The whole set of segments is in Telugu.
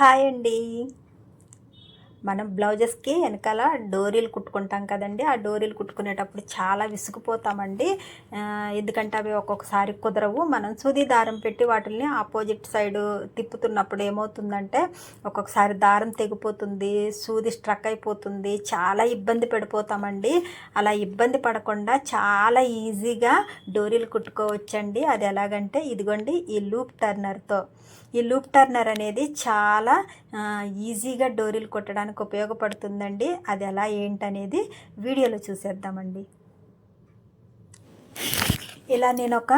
హాయ్ అండి. మనం బ్లౌజెస్కి వెనకాల డోరీలు కుట్టుకుంటాం కదండి. ఆ డోరీలు కుట్టుకునేటప్పుడు చాలా విసుగుపోతామండి. ఎందుకంటే అవి ఒక్కొక్కసారి కుదరవు. మనం సూది దారం పెట్టి వాటిని ఆపోజిట్ సైడ్ తిప్పుతున్నప్పుడు ఏమవుతుందంటే ఒక్కొక్కసారి దారం తెగిపోతుంది సూది స్ట్రక్ అయిపోతుంది చాలా ఇబ్బంది పడిపోతామండి. అలా ఇబ్బంది పడకుండా చాలా ఈజీగా డోరీలు కుట్టుకోవచ్చండి. అది ఎలాగంటే ఇదిగోండి ఈ లూప్ టర్నర్తో. ఈ లూప్ టర్నర్ అనేది చాలా ఈజీగా డోరీలు కుట్టడానికి ఉపయోగపడుతుందండి. అది ఎలా ఏంటనేది వీడియోలో చూసేద్దామండి. ఇలా నేను ఒక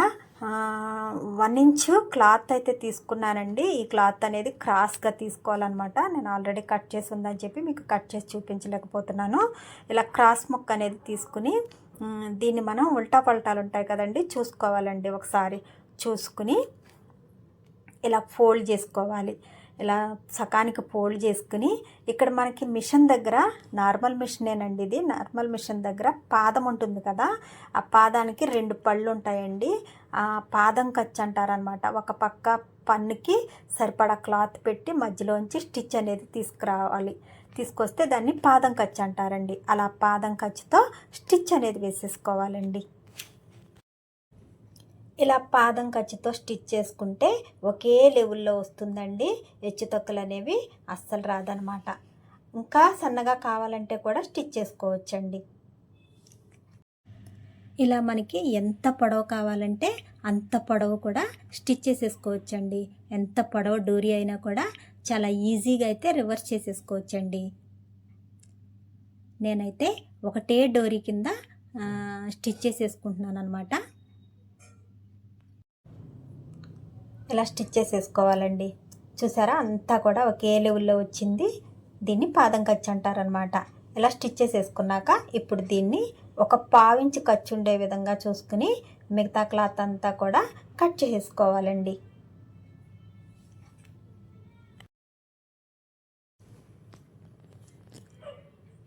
వన్ ఇంచు క్లాత్ అయితే తీసుకున్నానండి. ఈ క్లాత్ అనేది క్రాస్గా తీసుకోవాలన్నమాట. నేను ఆల్రెడీ కట్ చేసి ఉందని చెప్పి మీకు కట్ చేసి చూపించలేకపోతున్నాను. ఇలా క్రాస్ ముక్క అనేది తీసుకుని దీన్ని మనం ఉల్టా పల్టాలు ఉంటాయి కదండి చూసుకోవాలండి ఒకసారి. చూసుకుని ఇలా ఫోల్డ్ చేసుకోవాలి. ఇలా సకానికి ఫోల్డ్ చేసుకుని ఇక్కడ మనకి మిషన్ దగ్గర నార్మల్ మిషనేనండి ఇది. నార్మల్ మిషన్ దగ్గర పాదం ఉంటుంది కదా ఆ పాదానికి రెండు పళ్ళు ఉంటాయండి. ఆ పాదం ఖర్చు అంటారనమాట ఒక పక్క పన్నుకి సరిపడా క్లాత్ పెట్టి మధ్యలోంచి స్టిచ్ అనేది తీసుకురావాలి. తీసుకొస్తే దాన్ని పాదం ఖర్చు అంటారండి. అలా పాదం ఖర్చుతో స్టిచ్ అనేది వేసేసుకోవాలండి. ఇలా పాదం ఖర్చుతో స్టిచ్ చేసుకుంటే ఒకే లెవెల్లో వస్తుందండి. హెచ్చుతొక్కలు అనేవి అస్సలు రాదనమాట ఇంకా సన్నగా కావాలంటే కూడా స్టిచ్ చేసుకోవచ్చండి. ఇలా మనకి ఎంత పొడవు కావాలంటే అంత పొడవు కూడా స్టిచ్ చేసేసుకోవచ్చండి. ఎంత పొడవు డోరీ అయినా కూడా చాలా ఈజీగా అయితే రివర్స్ చేసేసుకోవచ్చండి. నేనైతే ఒకటే డోరీ కింద స్టిచ్ చేసేసుకుంటున్నాను అనమాట ఇలా స్టిచ్ చేసేసుకోవాలండి. చూసారా? అంతా కూడా ఒకే లెవెల్లో వచ్చింది. దీన్ని పాదం ఖర్చు అంటారనమాట ఇలా స్టిచ్ చేసేసుకున్నాక ఇప్పుడు దీన్ని ఒక పావించి ఖర్చు ఉండే విధంగా చూసుకుని మిగతా క్లాత్ అంతా కూడా కట్ చేసేసుకోవాలండి.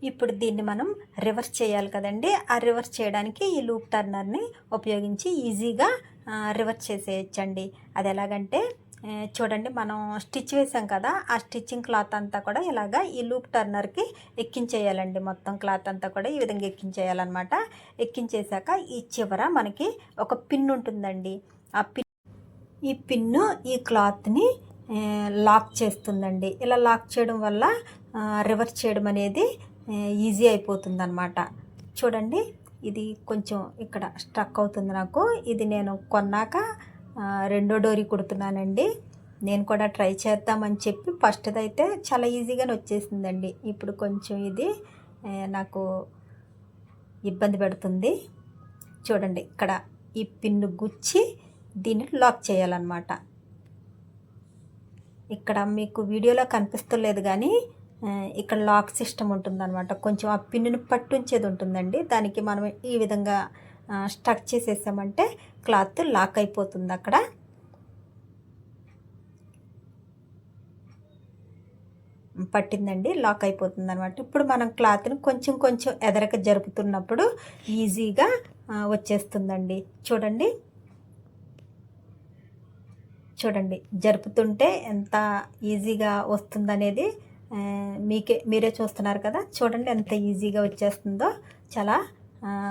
ఇప్పుడు దీన్ని మనం రివర్స్ చేయాలి కదండి. ఆ రివర్స్ చేయడానికి ఈ లూప్ టర్నర్ని ఉపయోగించి ఈజీగా రివర్స్ చేసేయచ్చండి. అది ఎలాగంటే చూడండి మనం స్టిచ్ వేసాం కదా ఆ స్టిచ్చింగ్ క్లాత్ అంతా కూడా ఇలాగా ఈ లూప్ టర్నర్కి ఎక్కించేయాలండి మొత్తం క్లాత్ అంతా కూడా ఈ విధంగా ఎక్కించేయాలన్నమాట. ఎక్కించేశాక ఈ చివర మనకి ఒక పిన్ ఉంటుందండి. ఆ పిన్ ఈ పిన్ను ఈ క్లాత్ని లాక్ చేస్తుందండి. ఇలా లాక్ చేయడం వల్ల రివర్స్ చేయడం అనేది ఈజీ అయిపోతుందన్నమాట. చూడండి ఇది కొంచెం ఇక్కడ స్ట్రక్ అవుతుంది నాకు. ఇది నేను కొన్నాక రెండో డోరీ కుడుతున్నానండి. నేను కూడా ట్రై చేద్దామని చెప్పి ఫస్ట్ది అయితే చాలా ఈజీగానే వచ్చేసిందండి. ఇప్పుడు కొంచెం ఇది నాకు ఇబ్బంది పెడుతుంది. చూడండి ఇక్కడ ఈ పిన్ను గుచ్చి దీన్ని లాక్ చేయాలన్నమాట. ఇక్కడ మీకు వీడియోలో కనిపిస్తలేదు కానీ ఇక్కడ లాక్ సిస్టమ్ ఉంటుందన్నమాట. కొంచెం ఆ పిన్నుని పట్టుంచేది ఉంటుందండి. దానికి మనం ఈ విధంగా స్టక్ చేసేసామంటే క్లాత్ లాక్ అయిపోతుంది అక్కడ. పట్టిందండి లాక్ అయిపోతుంది అనమాట ఇప్పుడు మనం క్లాత్ని కొంచెం కొంచెం ఎదరక జరుపుతున్నప్పుడు ఈజీగా వచ్చేస్తుందండి. చూడండి. చూడండి. జరుపుతుంటే ఎంత ఈజీగా వస్తుందనేది మీకే మీరే చూస్తున్నారు కదా? చూడండి ఎంత ఈజీగా వచ్చేస్తుందో. చాలా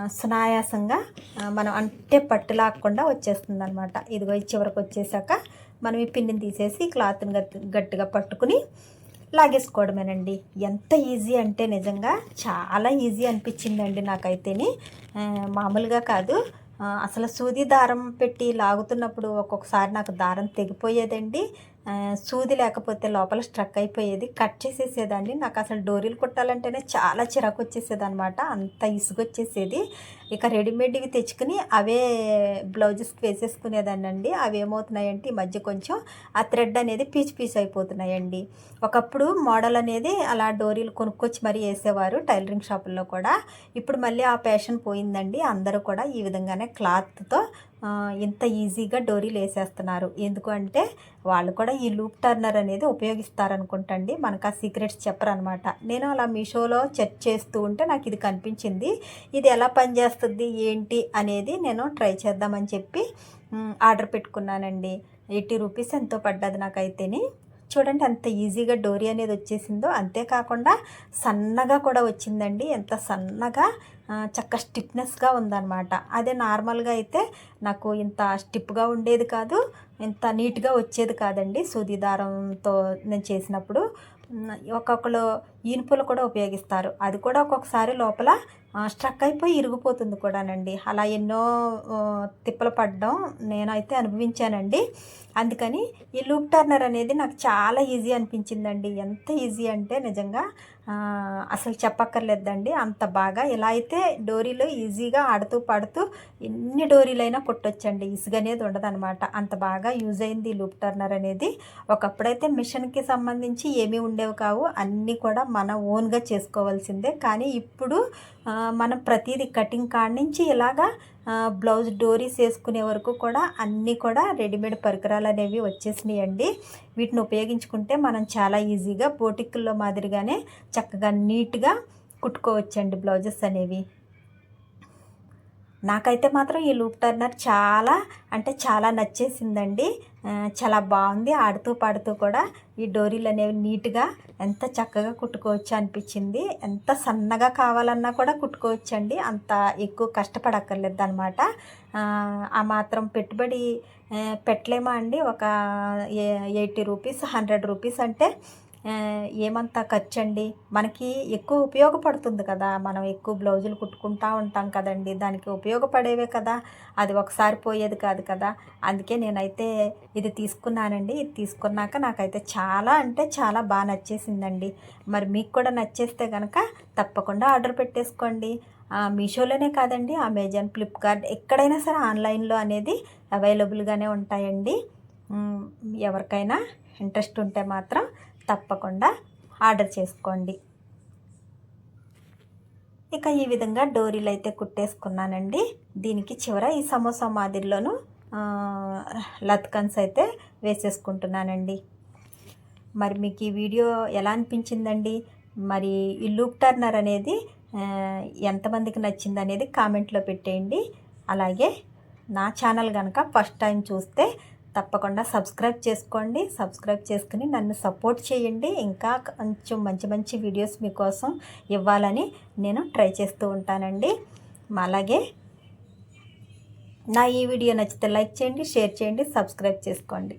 సునాయాసంగా మనం అంటే పట్టు లాక్కుండా వచ్చేస్తుంది అనమాట ఇదిగో చివరకు చివరికి వచ్చేసాక మనం ఈ పిన్నిని తీసేసి క్లాత్ని గట్టి గట్టిగా పట్టుకుని లాగేసుకోవడమేనండి. ఎంత ఈజీ అంటే నిజంగా చాలా ఈజీ అనిపించిందండి నాకైతేని. మామూలుగా కాదు. అసలు సూది దారం పెట్టి లాగుతున్నప్పుడు ఒక్కొక్కసారి నాకు దారం తెగిపోయేదండి. సూది లేకపోతే లోపల స్ట్రక్ అయిపోయేది. కట్ చేసేసేదాన్ని నాకు అసలు డోరీలు కుట్టాలంటేనే చాలా చిరాకు వచ్చేసేది అనమాట అంత ఇసుగొచ్చేసేది ఇక రెడీమేడ్వి తెచ్చుకుని అవే బ్లౌజెస్కి వేసేసుకునేదాన్ని అండి అవి ఏమవుతున్నాయంటే ఈ మధ్య కొంచెం ఆ థ్రెడ్ అనేది పీచు పీచు అయిపోతున్నాయండి. ఒకప్పుడు మోడల్ అనేది అలా డోరీలు కొనుక్కొచ్చి మరీ వేసేవారు టైలరింగ్ షాపుల్లో కూడా. ఇప్పుడు మళ్ళీ ఆ ప్యాషన్ పోయిందండి. అందరూ కూడా ఈ విధంగానే క్లాత్తో ఇంత ఈజీగా డోరీలు వేసేస్తున్నారు. ఎందుకంటే వాళ్ళు కూడా ఈ లూప్ టర్నర్ అనేది ఉపయోగిస్తారనుకుంటండి. మనకు ఆ సీక్రెట్స్ చెప్పరనమాట. నేను అలా మీషోలో చెక్ చేస్తూ ఉంటే నాకు ఇది కనిపించింది. ఇది ఎలా పనిచేస్తుంది ఏంటి అనేది నేను ట్రై చేద్దామని చెప్పి ఆర్డర్ పెట్టుకున్నానండి. ఎయిటీ రూపీస్ ఎంతో పడ్డది నాకైతేని. చూడండి ఎంత ఈజీగా డోరీ అనేది వచ్చేసిందో. అంతేకాకుండా సన్నగా కూడా వచ్చిందండి. ఎంత సన్నగా చక్క స్టిఫ్నెస్గా ఉందన్నమాట. అదే నార్మల్గా అయితే నాకు ఇంత స్టిప్గా ఉండేది కాదు ఇంత నీట్గా వచ్చేది కాదండి. సూది దారంతో నేను చేసినప్పుడు ఒక్కొక్కరు ఈనుపులు కూడా ఉపయోగిస్తారు. అది కూడా ఒక్కొక్కసారి లోపల స్ట్రక్ అయిపోయి ఇరిగిపోతుంది కూడానండి. అలా ఎన్నో తిప్పలు పడడం నేనైతే అనుభవించానండి. అందుకని ఈ లూప్ టర్నర్ అనేది నాకు చాలా ఈజీ అనిపించిందండి. ఎంత ఈజీ అంటే నిజంగా అసలు చెప్పక్కర్లేదండి. అంత బాగా ఇలా అయితే డోరీలు ఈజీగా ఆడుతూ పాడుతూ ఎన్ని డోరీలైనా కొట్టొచ్చండి. ఇసుక అనేది ఉండదనమాట అంత బాగా యూజ్ అయింది ఈ లూప్ టర్నర్ అనేది. ఒకప్పుడైతే మిషన్కి సంబంధించి ఏమీ ఉండేవి కావు. అన్నీ కూడా మన ఓన్గా చేసుకోవాల్సిందే. కానీ ఇప్పుడు మనం ప్రతిదీ కటింగ్ కాడి నుంచి ఇలాగా బ్లౌజ్ డోరీస్ వేసుకునే వరకు కూడా అన్నీ కూడా రెడీమేడ్ పరికరాలు అనేవి వచ్చేసినాయండి. వీటిని ఉపయోగించుకుంటే మనం చాలా ఈజీగా బోటిక్కుల్లో మాదిరిగానే చక్కగా నీట్గా కుట్టుకోవచ్చండి బ్లౌజెస్ అనేవి. నాకైతే మాత్రం ఈ లూప్ టర్నర్ చాలా అంటే చాలా నచ్చేసిందండి. చాలా బాగుంది. ఆడుతూ పాడుతూ కూడా ఈ డోరీలు అనేవి నీట్గా ఎంత చక్కగా కుట్టుకోవచ్చు అనిపించింది. ఎంత సన్నగా కావాలన్నా కూడా కుట్టుకోవచ్చండి. అంత ఎక్కువ కష్టపడక్కర్లేదు అనమాట ఆ మాత్రం పెట్టుబడి పెట్టలేమా అండి? ఒక ఎయిటీ రూపీస్ హండ్రెడ్ రూపీస్ అంటే ఏమంతా ఖర్చు అండి మనకి ఎక్కువ ఉపయోగపడుతుంది కదా. మనం ఎక్కువ బ్లౌజులు కుట్టుకుంటా ఉంటాం కదండి. దానికి ఉపయోగపడేవే కదా. అది ఒకసారి పోయేది కాదు కదా. అందుకే నేనైతే ఇది తీసుకున్నానండి. ఇది తీసుకున్నాక నాకైతే చాలా అంటే చాలా బాగా నచ్చేసిందండి. మరి మీకు కూడా నచ్చేస్తే కనుక తప్పకుండా ఆర్డర్ పెట్టేసుకోండి. మీషోలోనే కాదండి అమెజాన్ ఫ్లిప్కార్ట్ ఎక్కడైనా సరే ఆన్లైన్లో అనేది అవైలబుల్గానే ఉంటాయండి. ఎవరికైనా ఇంట్రెస్ట్ ఉంటే మాత్రం తప్పకుండా ఆర్డర్ చేసుకోండి. ఇక ఈ విధంగా డోరీలు అయితే కుట్టేసుకున్నానండి. దీనికి చివర ఈ సమోసా మాదిరిలోను లత్కన్స్ అయితే వేసేసుకుంటున్నానండి. మరి మీకు ఈ వీడియో ఎలా అనిపించిందండి? మరి ఈ లూప్ టర్నర్ అనేది ఎంతమందికి నచ్చింది అనేది కామెంట్లో పెట్టేయండి. అలాగే నా ఛానల్ కనుక ఫస్ట్ టైం చూస్తే తప్పకుండా సబ్స్క్రైబ్ చేసుకోండి. సబ్స్క్రైబ్ చేసుకుని నన్ను సపోర్ట్ చేయండి. ఇంకా కొంచెం మంచి మంచి వీడియోస్ మీకోసం ఇవ్వాలని నేను ట్రై చేస్తూ ఉంటానండి. అలాగే నా ఈ వీడియో నచ్చితే లైక్ చేయండి షేర్ చేయండి సబ్స్క్రైబ్ చేసుకోండి.